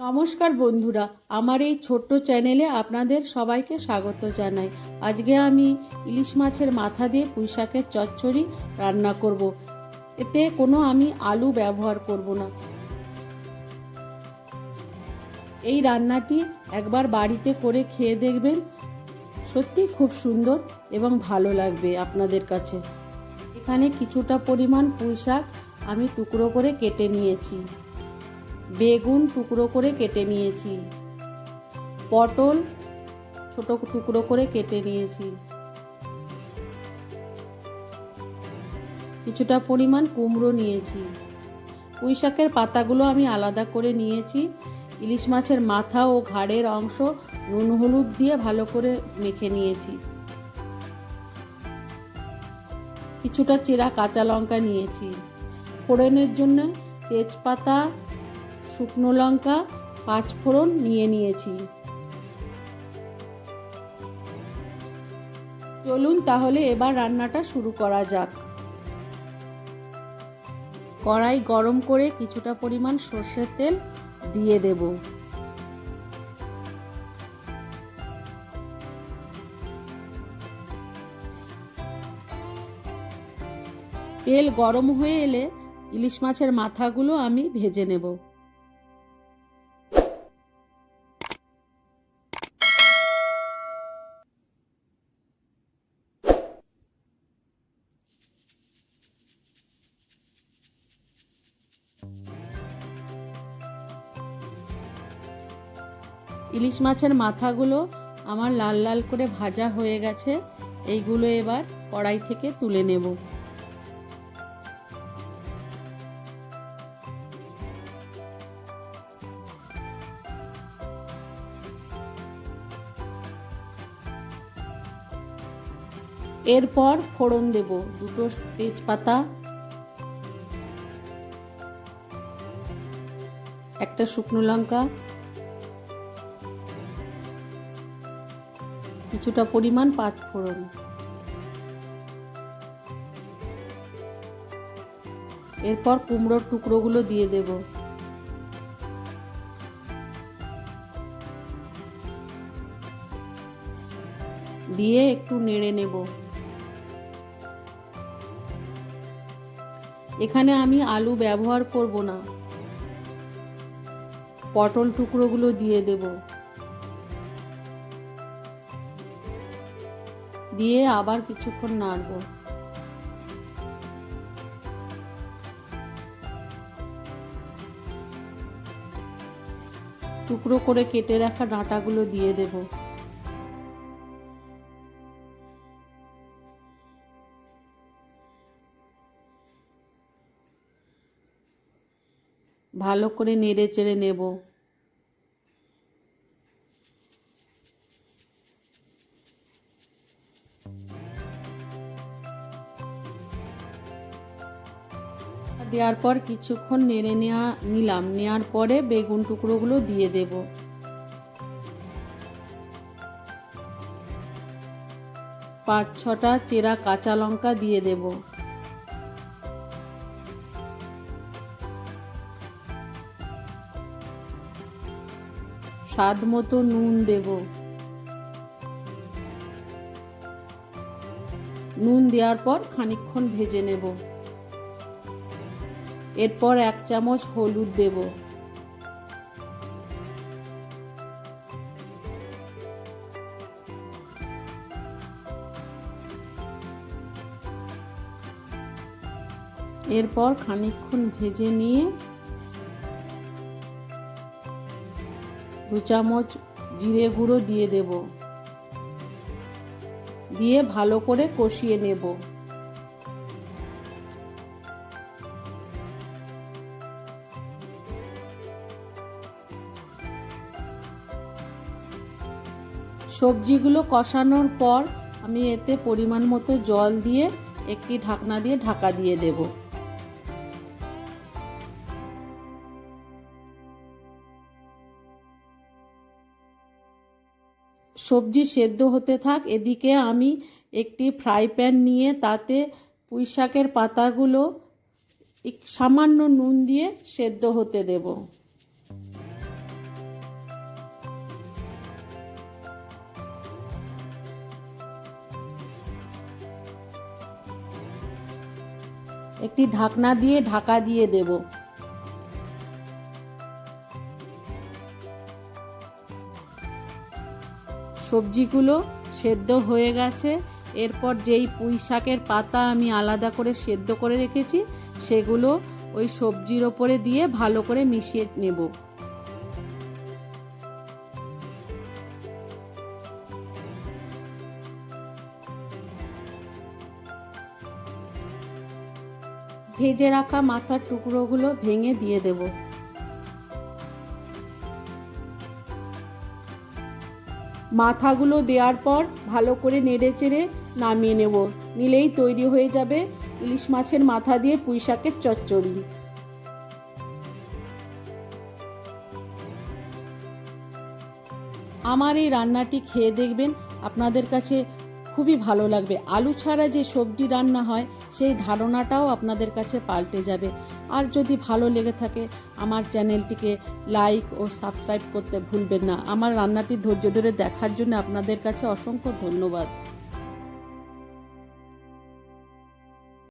নমস্কার বন্ধুরা, আমার এই ছোট্ট চ্যানেলে আপনাদের সবাইকে স্বাগত জানাই। আজকে আমি ইলিশ মাছের মাথা দিয়ে পুঁই শাকের চচ্চড়ি রান্না করব। এতে কোনো আমি আলু ব্যবহার করব না। এই রান্নাটি একবার বাড়িতে করে খেয়ে দেখবেন, সত্যি খুব সুন্দর এবং ভালো লাগবে আপনাদের কাছে। এখানে কিছুটা পরিমাণ পুঁইশাক আমি টুকরো করে কেটে নিয়েছি। বেগুন টুকরো করে কেটে নিয়েছি। পটল ছোট টুকরো করে কেটে নিয়েছি। কিছুটা পরিমাণ কুমড়ো নিয়েছি। পুঁই শাকের পাতাগুলো আমি আলাদা করে নিয়েছি। ইলিশ মাছের মাথা ও ঘাড়ের অংশ নুন হলুদ দিয়ে ভালো করে মেখে নিয়েছি। কিছুটা চেরা কাঁচা লঙ্কা নিয়েছি। ফোড়নের জন্য তেজপাতা শুকনো লঙ্কা, পাঁচ ফোড়ন নিয়ে নিয়েছি। চলুন তাহলে এবার রান্নাটা শুরু করা যাক। কড়াই গরম করে কিছুটা পরিমাণ সর্ষের তেল দিয়ে দেব। তেল গরম হয়ে এলে ইলিশ মাছের মাথাগুলো আমি ভেজে নেব। ইলিশ মাছের মাথাগুলো আমার লাল লাল করে ভাজা হয়ে গেছে। এইগুলো এবার কড়াই থেকে তুলে নেব। এরপর ফোড়ন দেব, দুটো তেজপাতা, একটা শুকনো লঙ্কা কিছুটা পরিমাণ পাঁচ ফোড়ন। এরপর কুমড়োর টুকরোগুলো দিয়ে দেব। দিয়ে একটু নেড়ে নেব। এখানে আমি আলু ব্যবহার করব না। পটল টুকরোগুলো দিয়ে দেবো। দিয়ে আবার কিছুক্ষণ নাড়ব। টুকরো করে কেটে রাখা ডাঁটাগুলো দিয়ে দেব। ভালো করে নেড়ে চেড়ে নেব। দেওয়ার পর কিছুক্ষণ নেড়ে নেওয়া নিলাম। নেওয়ার পরে বেগুন টুকরোগুলো দিয়ে দেব। পাঁচ ছটা চেরা কাঁচা লঙ্কা দিয়ে দেব। স্বাদ মতো নুন দেব। নুন দেওয়ার পর খানিকক্ষণ ভেজে নেব। এরপর এক চামচ হলুদ দেব। এরপর খানিকক্ষণ ভেজে নিয়ে দু চামচ জিরে গুঁড়ো দিয়ে দেব। দিয়ে ভালো করে কষিয়ে নেব। সবজিগুলো কষানোর পর আমি এতে পরিমাণ মতো জল দিয়ে একটি ঢাকনা দিয়ে ঢাকা দিয়ে দেব। সবজি সেদ্ধ হতে থাক, এদিকে আমি একটি ফ্রাই প্যান নিয়ে তাতে পুঁই শাকের পাতাগুলো সামান্য নুন দিয়ে সেদ্ধ হতে দেবো। একটি ঢাকনা দিয়ে ঢাকা দিয়ে দেব। সবজিগুলো সেদ্ধ হয়ে গেছে। এরপর যেই পুঁই শাকের পাতা আমি আলাদা করে সেদ্ধ করে রেখেছি, সেগুলো ওই সবজির ওপরে দিয়ে ভালো করে মিশিয়ে নেব। ভেজে রাখা মাথার টুকরোগুলো ভেঙে দিয়ে দেব। মাথাগুলো দেওয়ার পর ভালো করে নেড়ে চেড়ে নামিয়ে নেব। নিলেই তৈরি হয়ে যাবে ইলিশ মাছের মাথা দিয়ে পুঁই শাকের চচ্চড়ি। আমার এই রান্নাটি খেয়ে দেখবেন, আপনাদের কাছে খুবই ভালো লাগবে। আলু ছাড়া যে সবজি রান্না হয় সেই ধারণাটাও আপনাদের কাছে পাল্টে যাবে। আর যদি ভালো লেগে থাকে, আমার চ্যানেলটিকে লাইক ও সাবস্ক্রাইব করতে ভুলবেন না। আমার রান্নাটি ধৈর্য ধরে দেখার জন্য আপনাদের কাছে অসংখ্য ধন্যবাদ।